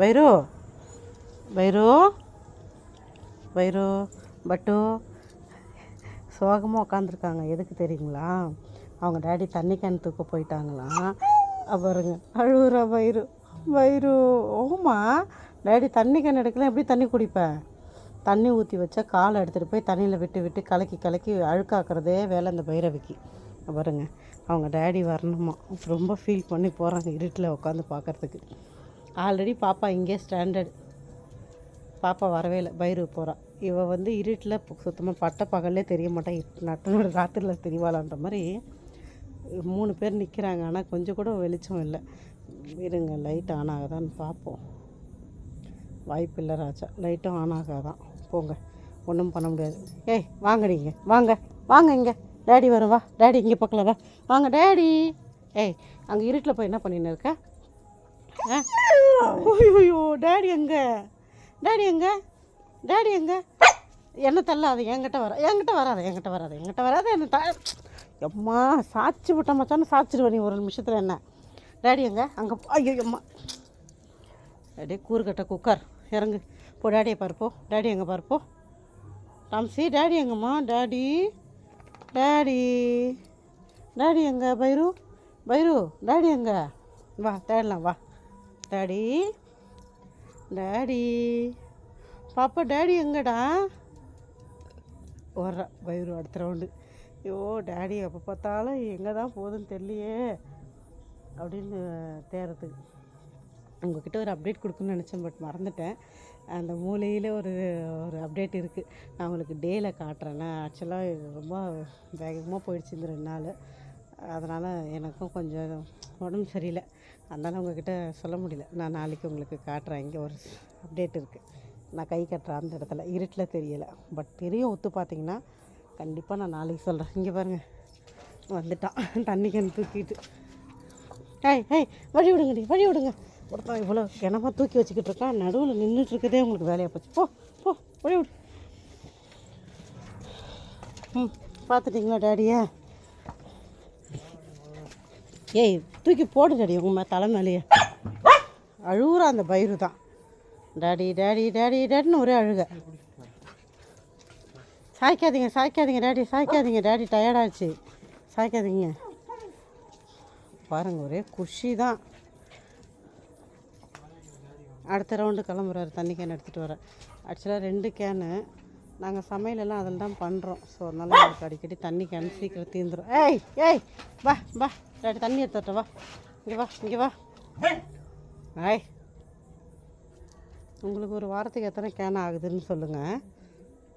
பைரு பைரு பைரு பட்டு சோகமாக உட்காந்துருக்காங்க எதுக்கு தெரியுங்களா? அவங்க டேடி தண்ணி கேன் தூக்க போயிட்டாங்களாம் பாருங்க. அழுகுறா வயிறு வயிறு ஓமா டேடி தண்ணி கேன் எடுக்கலாம் எப்படி தண்ணி குடிப்பேன் தண்ணி ஊற்றி வச்சா காலை எடுத்துகிட்டு போய் தண்ணியில் விட்டு விட்டு கலக்கி கலக்கி அழுக்காக்குறதே வேலை அந்த பைரவிக்கு. பாருங்க. அவங்க டேடி வரணுமா? ரொம்ப ஃபீல் பண்ணி போகிறாங்க இருட்டில் உட்காந்து பார்க்கறதுக்கு ஆல்ரெடி பாப்பா இங்கே ஸ்டாண்டர்ட். பாப்பா வரவே இல்லை. பைரவ போகிறாள் இவள் வந்து இருட்டில் சுத்தமாக பட்ட பகல்லே தெரிய மாட்டா. நட்டனோட ராத்திரியில் தெரியவாளான்ற மாதிரி மூணு பேர் நிற்கிறாங்க ஆனால் கொஞ்சம் கூட வெளிச்சம் இல்லை. இருங்க லைட் ஆன் ஆகுதான்னு பார்ப்போம் வாய்ப்பு இல்லை ராஜா. லைட்டும் ஆன் ஆகாதான். போங்க. ஒன்றும் பண்ண முடியாது. ஏய் வாங்க நீங்கள் வாங்க. வாங்க இங்கே. டேடி வரும். வா. டேடி இங்கே பக்கத்தில் வா. வாங்க டேடி. ஏய் அங்கே இருட்டில் போய் என்ன பண்ணின்னு இருக்க? ஆ? ஐயோ டேடி எங்கே? டேடி எங்கே? டேடி எங்கே? என்ன தள்ளாது என்கிட்ட வர என்கிட்ட வராது என்கிட்ட வராது என்கிட்ட வராது என்ன த எம்மா சாச்சி விட்ட மச்சான்னு சாச்சிடுவேன் நீ ஒரு நிமிஷத்தில் என்ன? டேடி எங்கே? அங்கே ஐயோ அம்மா டேடி கூறுகட்ட குக்கர் இறங்கு. போ டேடியை பார்ப்போ டேடி எங்கே பார்ப்போ டாம்சி டேடி எங்கம்மா? Daddy daddy. டேடி எங்கே பைரு? பைரு டேடி எங்கே? வா தேடலாம் வா. டாடி. டேடி. பாப்பா டேடி எங்கடா? வர்றா வயிறு அடுத்த ரவுண்டு ஐயோ டேடி எப்போ பார்த்தாலும் எங்கே தான் போகுதுன்னு தெரியலையே அப்படின்னு தேடுறதுக்கு உங்ககிட்ட ஒரு அப்டேட் கொடுக்கணும்னு நினச்சேன் பட் மறந்துட்டேன். அந்த மூலையில் ஒரு ஒரு அப்டேட் இருக்குது நான் உங்களுக்கு டேயில் காட்டுறேன்னா ஆக்சுவலாக ரொம்ப வேகமாக போயிடுச்சு இந்த ரெண்டு நாள். அதனால் எனக்கும் கொஞ்சம் உடம்பு சரியில்லை. அதனால் உங்ககிட்ட சொல்ல முடியல. நான் நாளைக்கு உங்களுக்கு காட்டுறேன். இங்கே ஒரு அப்டேட் இருக்குது நான் கை கட்டுறேன் அந்த இடத்துல. இருட்டில் தெரியலை. பட் தெரியும் ஒத்து பார்த்தீங்கன்னா கண்டிப்பாக நான் நாளைக்கு சொல்கிறேன் இங்கே பாருங்கள் வந்துட்டான். தண்ணி கேன் தூக்கிட்டு. ஏய் ஏய் வழி விடுங்கடி வழி விடுங்க. ஒருத்தன் இவ்வளோ கிணமா தூக்கி வச்சுக்கிட்டு இருக்கான். நடுவில் நின்றுட்டு இருக்கதே உங்களுக்கு வேலையாக போச்சு. போ போ வழி விடு. ம் பார்த்துட்டிங்களா டேடியை? ஏய் தூக்கி போடு டேடி உங்கள் மே தலை மேலேயே அழுகுற அந்த பயிறு தான். டேடி டேடி டேடி டேடின்னு ஒரே அழுக. சாய்க்காதீங்க சாய்க்காதீங்க டேடி சாய்க்காதீங்க டேடி டயர்டாச்சு. சாய்க்காதீங்க. பாருங்கள் ஒரே குஷி தான். அடுத்த ரவுண்டு கிளம்புறாரு. தண்ணி கேன் எடுத்துகிட்டு வரேன் ஆக்சுவலாக ரெண்டு கேனு நாங்கள் சமையலெல்லாம் அதில் தான் பண்ணுறோம் ஸோ அதனால எனக்கு அடிக்கடி தண்ணி கேன் சீக்கிரம் தீர்ந்துடும் ஏய் ஏய் வா வா. ரெண்டு தண்ணி எடுத்துட்ட வா. இங்கே வா இங்கே வா. ஏய் உங்களுக்கு ஒரு வாரத்துக்கு எத்தனை கேன் ஆகுதுன்னு சொல்லுங்கள்